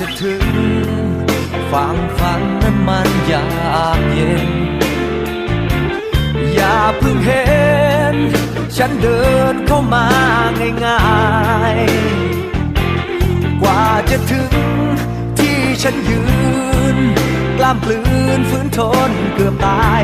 จะถึงฝั่งฝันนั้นมันยากเย็น อย่าเพิ่งเห็น ฉันเดินเข้ามาง่ายๆ กว่าจะถึงที่ฉันยืน กล้ามกลืนฝืนทนเกือบตาย